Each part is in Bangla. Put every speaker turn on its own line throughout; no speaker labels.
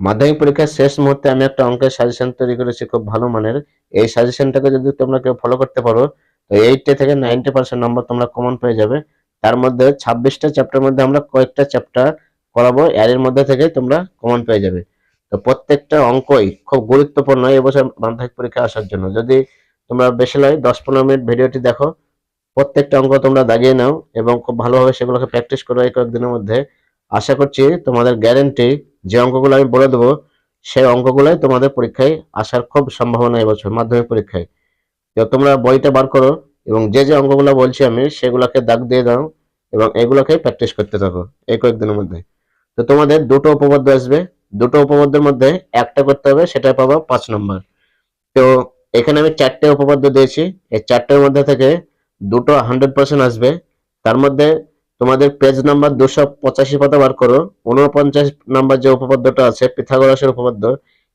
মাধ্যমিক পরীক্ষার শেষ মুহূর্তে আমি একটা অঙ্কের সাজেশন তৈরি করেছি, খুব ভালো মানের। এই সাজেশনটাকে যদি তোমরা কেউ ফলো করতে পারো, তো এইটটি থেকে নাইনটি পার্সেন্ট নম্বর তোমরা কমন পেয়ে যাবে। তার মধ্যে ছাব্বিশটা চ্যাপ্টার মধ্যে আমরা কয়েকটা চ্যাপ্টার করাবো, এর মধ্যে থেকে তোমরা কমন পেয়ে যাবে। তো প্রত্যেকটা অঙ্কই খুব গুরুত্বপূর্ণ এবছর মাধ্যমিক পরীক্ষা আসার জন্য। যদি তোমরা বেশি নয় দশ পনেরো মিনিট ভিডিওটি দেখো, প্রত্যেকটা অঙ্ক তোমরা দাগিয়ে নাও এবং খুব ভালোভাবে সেগুলোকে প্র্যাকটিস করো এই কয়েকদিনের মধ্যে। আশা করছি তোমাদের গ্যারেন্টি যে অঙ্কগুলো আমি বলে দেবো, সেই অঙ্কগুলোই তোমাদের পরীক্ষায় আসার খুব সম্ভাবনা এবছর, মাধ্যমিক পরীক্ষায়। তো তোমরা বইটা বার করো এবং যে যে অঙ্কগুলো বলছি আমি, সেগুলোকে দাগ দিয়ে দাও এবং এগুলোকে প্র্যাকটিস করতে থাকো এই কয়েকদিনের মধ্যে। তো তোমাদের দুটো উপপাদ্য আসবে, দুটো উপপাদ্যের মধ্যে একটা করতে হবে, সেটা পাবো পাঁচ নম্বর। তো এখানে আমি চারটে উপপাদ্য দিয়েছি, এই চারটের মধ্যে থেকে দুটো হান্ড্রেড পার্সেন্ট আসবে। তার মধ্যে তোমাদের পেজ নাম্বার দুশো পঁচাশি পাতা বার করো। উনপঞ্চাশ নাম্বার যে উপপাদ্যটা আছে, পিথাগোরাসের উপপাদ্য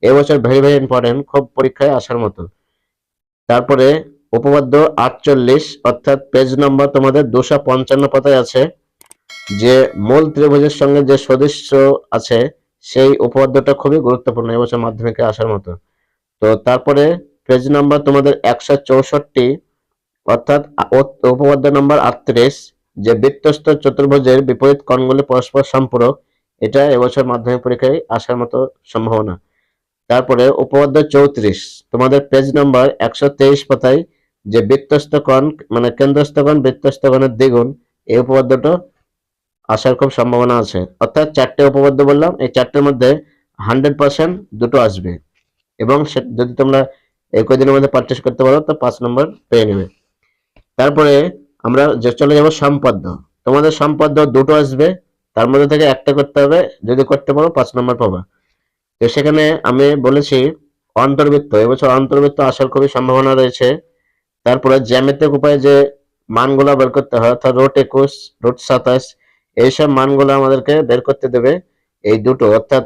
এবছর ভেরি ভেরি ইম্পর্টেন্ট খুব পরীক্ষায় আসার মতো। তারপরে উপপাদ্য আটচল্লিশ, অর্থাৎ পেজ নাম্বার তোমাদের দুশো পঞ্চান্ন পাতায় আছে। যে মূল ত্রিভুজের সঙ্গে যে সদস্য আছে, সেই উপপাদ্যটা খুবই গুরুত্বপূর্ণ এবছর মাধ্যমিকে আসার মতো। তো তারপরে পেজ নাম্বার তোমাদের একশো চৌষট্টি, অর্থাৎ উপপাদ্য নাম্বার আটত্রিশ যে বৃত্তস্থ চতুর্ভুজের বিপরীত কোণগুলি পরস্পর সম্পূরক, এটা এবছর মাধ্যমিক পরীক্ষায় আসার মতো সম্ভাবনা। তারপরে উপপাদ্য চৌত্রিশ, তোমাদের পেজ নাম্বার একশো তেইশ পাতায় যে বৃত্তস্থ কোণ মানে কেন্দ্রস্থ কোণ বৃত্তস্থ কোণের দ্বিগুণ, এই উপপাদ্যটা আসার খুব সম্ভাবনা আছে। অর্থাৎ চারটে উপপাদ্য বললাম, এই চারটের মধ্যে হান্ড্রেড পার্সেন্ট দুটো আসবে। এবং যদি তোমরা এই কদিনের মধ্যে প্র্যাকটিস করতে পারো, তো পাঁচ নম্বর পেয়ে নেবে। তারপরে আমরা চলে যাব সম্পাদ্য তোমাদের সম্পাদ্য দুটো আসবে, তার মধ্যে থেকে একটা করতে হবে, যদি করতে পারো পাঁচ নম্বর পাবা। তো সেখানে আমি বলেছি, অন্তর্বৃত্ত, এবছর অন্তর্বৃত্ত আসার খুবই সম্ভাবনা রয়েছে। তারপরে জ্যামিতিক উপায়ে যে মানগুলো বের করতে হয়, অর্থাৎ রোট একুশ রোট সাতাশ, এইসব মানগুলো আমাদেরকে বের করতে দেবে। এই দুটো, অর্থাৎ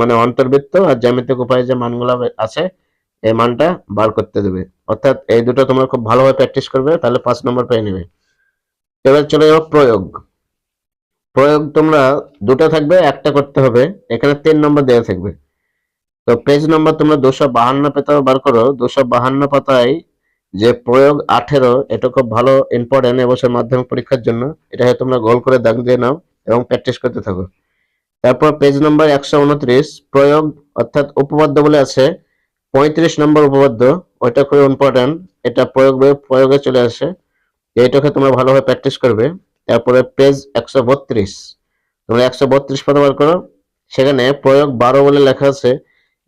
মানে অন্তর্বৃত্ত আর জ্যামিতিক উপায়ে যে মানগুলো আছে এই মানটা বার করতে দেবে। অর্থাৎ এই দুটো তোমরা খুব ভালোভাবে প্র্যাকটিস করবে, তাহলে পাঁচ নম্বর পেয়ে নেবে। এবার চলে যাব প্রয়োগ। প্রয়োগ তোমরা দুটো থাকবে, একটা করতে হবে। এখানে তিন নম্বর দেওয়া থাকবে। তো পেজ নম্বর তোমরা দুশো বাহান্ন পাতা বার করো। দুশো বাহান্ন পাতায় যে প্রয়োগ আঠেরো, এটা খুব ভালো ইম্পর্টেন্ট এবছর মাধ্যমিক পরীক্ষার জন্য। এটা তোমরা গোল করে দাগ দিয়ে নাও এবং প্র্যাকটিস করতে থাকো। তারপর পেজ নম্বর একশো উনত্রিশ, প্রয়োগ অর্থাৎ উপপাদ্য বলে আছে পঁয়ত্রিশ নম্বর উপপাদ্য, ওইটা খুবই ইম্পর্টেন্ট এটা প্রয়োগ প্রয়োগে চলে আসে। এইটাকে তোমরা ভালোভাবে প্র্যাকটিস করবে। তারপরে পেজ একশো বত্রিশ, তোমরা একশো বত্রিশ পাতা বার করো। সেখানে প্রয়োগ বারো বলে লেখা আছে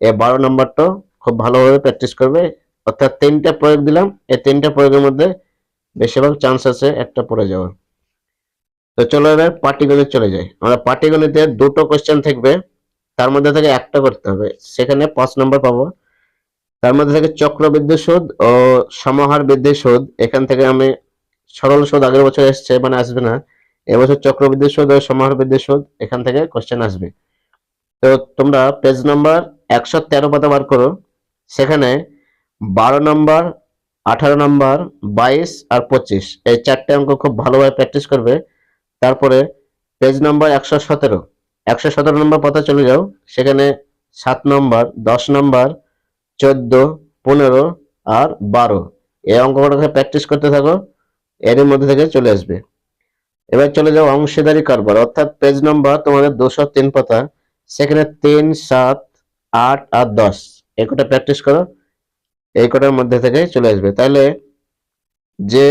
এই বারো নম্বরটা খুব ভালোভাবে প্র্যাকটিস করবে। অর্থাৎ তিনটা প্রয়োগ দিলাম, এই তিনটা প্রয়োগের মধ্যে বেশিরভাগ চান্স আছে একটা পড়ে যাওয়ার। তো চলো এবার পাটিগণিত চলে যাই। আমরা পাটিগণিতে দুটো কোয়েশ্চেন থাকবে, তার মধ্যে থেকে একটা করতে হবে। সেখানে পাঁচ নম্বর পাবো। তার মধ্যে থেকে চক্রবৃদ্ধি সুদ ও সমাহার বৃদ্ধি সুদ। এখান থেকে আমি সরল সুদ আগের বছর এসছে মানে আসবে না। এবছর চক্রবৃদ্ধি সুদ ও সমাহার বৃদ্ধি সুদ, এখান থেকে কোশ্চেন আসবে। তো তোমরা পেজ নাম্বার একশো তেরো পাতা বার করো। সেখানে বারো নম্বর আঠারো নম্বর বাইশ আর পঁচিশ। এই চারটে অঙ্ক খুব ভালোভাবে প্র্যাকটিস করবে। তারপরে পেজ নম্বর একশো সতেরো। একশো সতেরো নম্বর পাতা চলে যাও। সেখানে সাত নম্বর দশ নম্বর চোদ্দ, পনেরো আর বারো। এই অঙ্কগুলোকে প্র্যাকটিস করতে থাকো এর মধ্যে থেকে চলে আসবে। এবার চলে যাও অংশীদারি কারবার, অর্থাৎ পেজ নম্বর তোমাদের দুশো তিন পাতা, সেখানে তিন, সাত, আট আর দশ। এই কটা প্র্যাকটিস করো, এই কটার মধ্যে থেকে চলে আসবে। তাহলে যে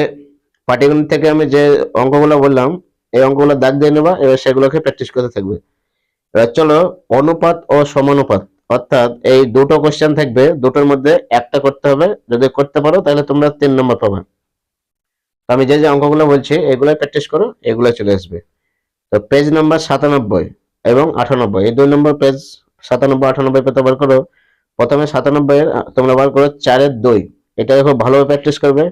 পাটিগণিত থেকে আমি যে অঙ্কগুলো বললাম, এই অঙ্কগুলো দাগ দিয়ে নেবা, এবার সেগুলোকে প্র্যাকটিস করতে থাকবে। এবার চলো অনুপাত ও সমানুপাত। অর্থাৎ এই দুটো কোশ্চেন থাকবে, দুটোর মধ্যে একটা করতে হবে। যদি করতে পারো, তাহলে তোমরা তিন নম্বর পাবে। আমি যে যে অঙ্কগুলো বলছি এগুলো প্র্যাকটিস করো, এগুলো চলে আসবে। তো পেজ নাম্বার সাতানব্বই এবং আটানব্বই। এই দুই নম্বর পেজ সাতানব্বই, আটানব্বই পেতে বার করো। প্রথমে সাতানব্বই তোমরা বার করো চারের দুই। এটা খুব ভালোভাবে প্র্যাকটিস করবে।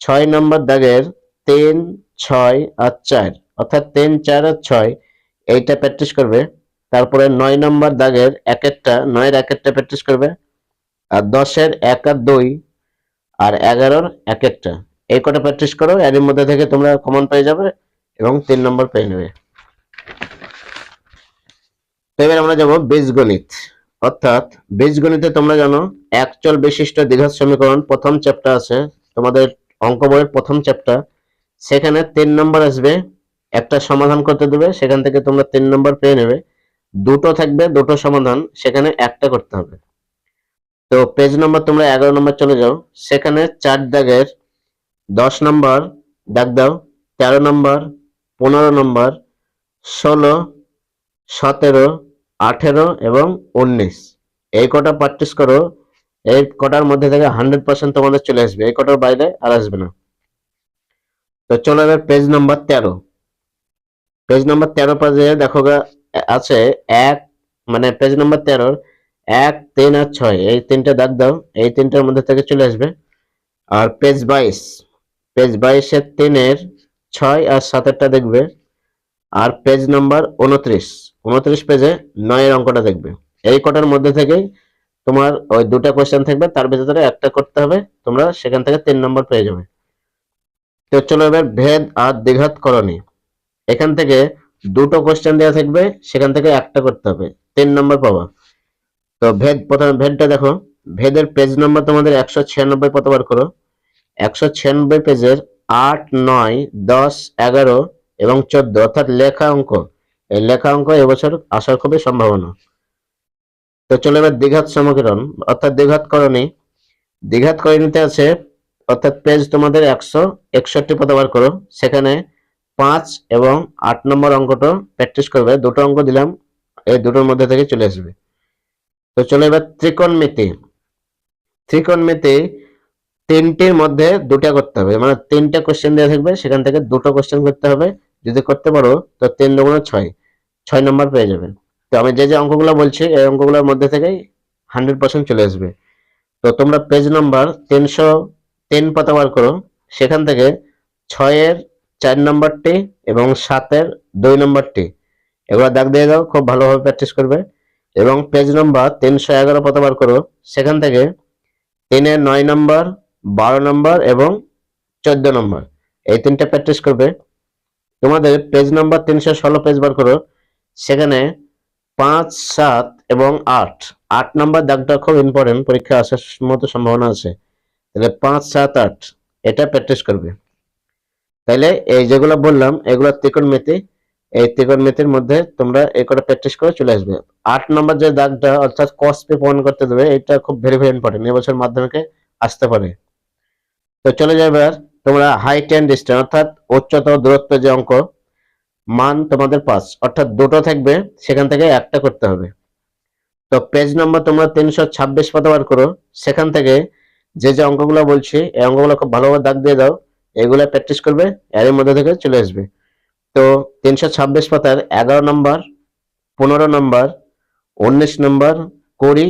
ছয় নম্বর দাগের তিন, ছয় আর চার। অর্থাৎ তিন, চার আর ছয়, এইটা প্র্যাকটিস করবে। তারপরে নয় নম্বর দাগের এক একটা, নয়ের এক একটা প্র্যাকটিস করবে, আর দশের এক আর দুই, আর এগারোর এক একটা। এই কটা প্র্যাকটিস করো, এর মধ্যে থেকে তোমরা কমন পেয়ে যাবে এবং তিন নম্বর পেয়ে নেবে। এবার আমরা যাব বীজগণিত। অর্থাৎ বীজগণিতে তোমরা জানো, একচল বিশিষ্ট দ্বিঘাত সমীকরণ প্রথম চ্যাপ্টার আছে, তোমাদের অঙ্ক বইয়ের প্রথম চ্যাপ্টার সেখানে তিন নম্বর আসবে, একটা সমাধান করতে দেবে, সেখান থেকে তোমরা তিন নম্বর পেয়ে নেবে। দুটো থাকবে দুটো সমাধান সেখানে একটা করতে হবে। তো পেজ নম্বর তোমরা এগারো নম্বর চলে যাও। সেখানে চার দাগের দশ নম্বর দাগ দাও তেরো নম্বর পনেরো নম্বর ষোলো সতেরো আঠেরো এবং উনিশ। এই কটা প্র্যাকটিস করো এই কটার মধ্যে থেকে হান্ড্রেড পার্সেন্ট তোমাদের চলে আসবে। এই কটার বাইরে আর আসবে না। তো চলে যাবে পেজ নাম্বার তেরো। পেজ নাম্বার তেরো পেজে দেখো গা, আছে এক মানে পেজ নাম্বার তেরোর এক, তিন আর ছয়। এই তিনটে দাগ দাও, এই তিনটার মধ্যে থেকে চলে আসবে। আর পেজ বাইশ পেজ বাইশের তিনের ছয় আর সাতেরটা দেখবে। আর পেজ নাম্বার উনত্রিশ উনত্রিশ পেজে নয়ের অঙ্কটা দেখবে। এই কটার মধ্যে থেকেই তোমার ওই দুটা কোয়েশ্চেন থাকবে, তার ভিতরে একটা করতে হবে, তোমরা সেখান থেকে তিন নম্বর পেয়ে যাবে। তো চলো এবার ভেদ আর দ্বিঘাত করণী এখান থেকে দুটো কোশ্চেন দেওয়া থাকবে, সেখান থেকে একটা করতে হবে। তিন নম্বর পাবা। তো ভেদ, প্রথমে ভেদটা দেখো। ভেদের পেজ নম্বর তোমাদের একশো ছিয়ানব্বই কতবার করো? একশো ছিয়ানব্বই পেজের আট, নয়, দশ, এগারো এবং চোদ্দ, অর্থাৎ লেখা অঙ্ক। এই লেখা অঙ্ক এবছর আসার খুবই সম্ভাবনা। তো চলে এবার দীঘাত সমীকরণ, অর্থাৎ দ্বিঘাত করণী। দীঘাত করণীতে আছে, অর্থাৎ পেজ তোমাদের একশো একষট্টি প্রতিবার করো? সেখানে পাঁচ এবং আট নম্বর অঙ্কটা প্র্যাকটিস করবে। দুটো অঙ্ক দিলাম, এই দুটোর মধ্যে থেকে চলে আসবে। তো চলে এবার ত্রিকোণমিতি। ত্রিকোণমিতি তিনটির মধ্যে দুটা করতে হবে। মানে তিনটা কোশ্চেন দেওয়া থাকবে, সেখান থেকে দুটো কোশ্চেন করতে হবে। যদি করতে পারো, তো তিন দুগুণ ছয় ছয় নম্বর পেয়ে যাবেন তো আমি যে যে অঙ্কগুলো বলছি, এই অঙ্কগুলোর মধ্যে থেকেই হান্ড্রেড পার্সেন্ট চলে আসবে। তো তোমরা পেজ নাম্বার তিনশো তিন পাতাবার করো। সেখান থেকে ছয়ের চার নম্বরটি এবং সাতের দুই নম্বরটি এগুলো দাগ দিয়ে দাও, খুব ভালোভাবে প্র্যাকটিস করবে। এবং পেজ নম্বর তিনশো এগারো পাতাবার করো। সেখান থেকে তিনের নয় নম্বর বারো নম্বর এবং চোদ্দ নম্বর এই তিনটা প্র্যাকটিস করবে। তোমাদের পেজ নম্বর তিনশো ষোলো পেজ বার করো। সেখানে পাঁচ, সাত এবং আট। আট নম্বর দাগটা খুব ইম্পর্টেন্ট পরীক্ষা আসার মতো সম্ভাবনা আছে। তাহলে পাঁচ, সাত, আট, এটা প্র্যাকটিস করবে। তাহলে এই যেগুলো বললাম, এগুলো ত্রিকোণমিতি এই ত্রিকোণমিতির মধ্যে তোমরা এই কটা প্র্যাকটিস করে চলে আসবে। আট নম্বর যে দাগটা, অর্থাৎ কস পে প্রমাণ করতে দেবে, এটা খুব ভেরি ভেরি ইম্পর্টেন্ট এবছর মাধ্যমিকে আসতে পারে। তো চলে যাবে তোমরা হাইট অ্যান্ড ডিস্টেন্স অর্থাৎ উচ্চতর দূরত্ব যে অঙ্ক, মান তোমাদের পাঁচ অর্থাৎ দুটো থাকবে, সেখান থেকে একটা করতে হবে। তো পেজ নম্বর তোমরা তিনশো ছাব্বিশ পাতাবার করো, সেখান থেকে যে যে অঙ্কগুলো বলছি, এই অঙ্কগুলো খুব ভালোভাবে দাগ দিয়ে দাও। এগুলো প্র্যাকটিস করবে এর মধ্যে থেকে চলে আসবে। তো তিনশো ছাব্বিশ পাতার এগারো নম্বর, পনেরো নম্বর, উনিশ নম্বর, কুড়ি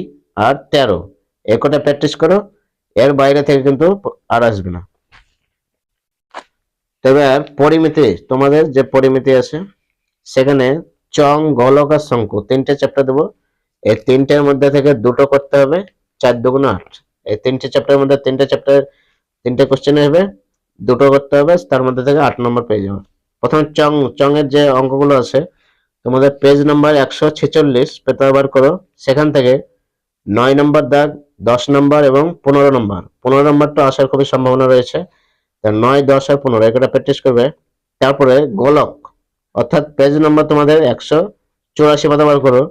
আর তেরো। এ কটা প্র্যাকটিস করো, এর বাইরে থেকে কিন্তু আর আসবে না। তবে পরিমিতি, তোমাদের যে পরিমিতি আছে, সেখানে চং গোলক আর শঙ্কু, তিনটে চ্যাপ্টার দেবো। এই তিনটের মধ্যে থেকে দুটো করতে হবে, চার দুগুণ আট। এই তিনটে চ্যাপ্টারের মধ্যে তিনটে চ্যাপ্টার তিনটে কোশ্চেন হবে দুটো করতে হবে, তার মধ্যে থেকে আট নম্বর পেয়ে যাবে। প্রথমে চং চং এর যে অঙ্কগুলো আছে, তোমাদের পেজ নাম্বার একশো ছেচল্লিশ পেতে বার করো। সেখান থেকে নয় নম্বর দাগ, দশ নম্বর এবং পনেরো নম্বর। পনেরো নম্বরটা আসার খুবই সম্ভাবনা রয়েছে। নয়, দশ আর পনেরো এটা প্র্যাকটিস করবে। তারপরে গোলক, অর্থাৎ পেজ নম্বর তোমাদের একশো চুরাশি বার করো।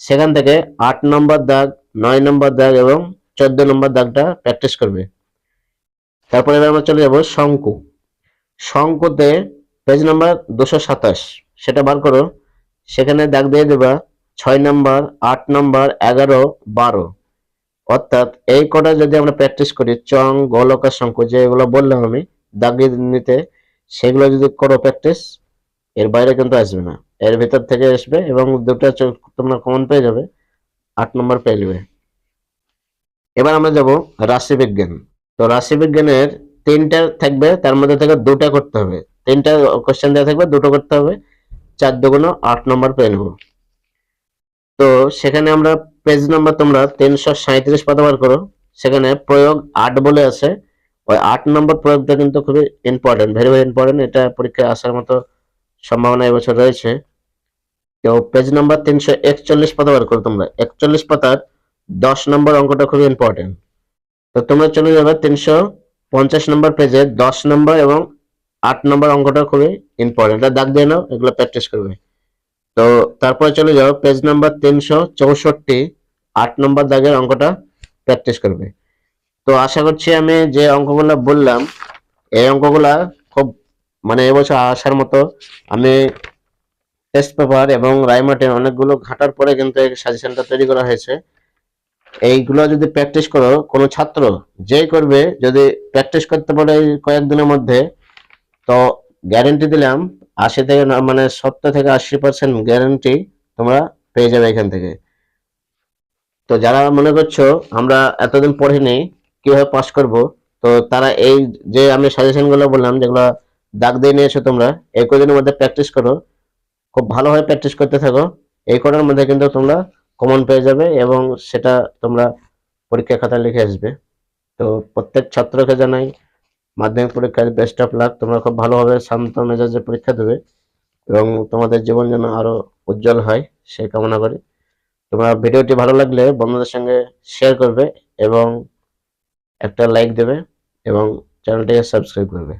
সেখান থেকে আট নম্বর দাগ, নয় নম্বর দাগ এবং চোদ্দ নম্বর দাগটা প্র্যাকটিস করবে। তারপরে এবার আমরা চলে যাব শঙ্কু। শঙ্কুতে পেজ নাম্বার দুশো সাতাশ। সেটা বার করো। সেখানে দাগ দিয়ে দেবা ছয় নাম্বার আট নম্বর এগারো, বারো। অর্থাৎ এই কটা যদি আমরা প্র্যাকটিস করি, চং গোলক শঙ্কু যেগুলো বললাম আমি দাগিয়ে নিতে, সেগুলো যদি করো প্র্যাকটিস এর বাইরে কিন্তু আসবে না। এর ভিতর থেকে আসবে এবং দুটো তোমরা কমন পেয়ে যাবে, আট নম্বর পেয়ে যাবে। এবার আমরা যাব রাশি বিজ্ঞান। তো রাশি বিজ্ঞানের তিনটা থাকবে, তার মধ্যে থেকে দুটা করতে হবে। তিনটা কোশ্চেন দেওয়া থাকবে, দুটো করতে হবে। চার দুগুণ আট নম্বর পেয়ে নেব। তো সেখানে আমরা পেজ নাম্বার তোমরা তিনশো সাঁত্রিশ পাতা বার করো। সেখানে প্রয়োগ আট বলে আছে। ওই আট নম্বর প্রয়োগটা কিন্তু খুবই ইম্পর্টেন্ট ভেরি ভেরি ইম্পর্টেন্ট এটা পরীক্ষায় আসার মতো সম্ভাবনা এবছর রয়েছে। তো পেজ নাম্বার তিনশো একচল্লিশ পাতা বার করো তোমরা। একচল্লিশ পাতার দশ নম্বর অঙ্কটা খুবই ইম্পর্টেন্ট তো তোমরা চলে যাবে তিনশো পঞ্চাশ নম্বর পেজে দশ নম্বর এবং আট নম্বর অঙ্কটা খুবই ইম্পর্টেন্ট দাগ দিয়ে নাও, এগুলো প্র্যাকটিস করবে। তো তারপরে চলে যাও পেজ নাম্বার তিনশো চৌষট্টি, আট নম্বর দাগের অঙ্কটা প্র্যাকটিস করবে। তো আশা করছি আমি যে অঙ্কগুলো বললাম, এই অঙ্কগুলা খুব মানে এবছর আসার মতো আমি টেস্ট পেপার এবং রাইমাটে অনেকগুলো ঘাটার পরে কিন্তু এই সাজেশনটা তৈরি করা হয়েছে। এইগুলো যদি প্র্যাকটিস করো, কোনো ছাত্র যে করবে, যদি প্র্যাকটিস করতে পারে কয়েকদিনের মধ্যে, তো গ্যারেন্টি দিলাম, আশি থেকে মানে সত্তর থেকে আশি পার্সেন্ট গ্যারেন্টি তোমরা পেয়ে যাবে এখান থেকে। তো যারা মনে করছ, আমরা এতদিন পড়িনি, কীভাবে পাস করব, তো তারা এই যে আমি সাজেশনগুলো বললাম, যেগুলো দাগ দিয়ে নিয়েছো তোমরা এই কদিনের মধ্যে প্র্যাকটিস করো। খুব ভালোভাবে প্র্যাকটিস করতে থাকো। এই কটার মধ্যে কিন্তু তোমরা কমন পেয়ে যাবে এবং সেটা তোমরা পরীক্ষা খাতায় লিখে আসবে। তো প্রত্যেক ছাত্রকে জানাই, মাধ্যমিক পরীক্ষায় বেস্ট অফ লাক তোমরা খুব ভালোভাবে শান্ত মেজাজে পরীক্ষা দেবে এবং তোমাদের জীবন যেন আরও উজ্জ্বল হয়, সেই কামনা করি। তোমরা ভিডিওটি ভালো লাগলে বন্ধুদের সঙ্গে শেয়ার করবে এবং একটা লাইক দেবে এবং চ্যানেলটিকে সাবস্ক্রাইব করবে।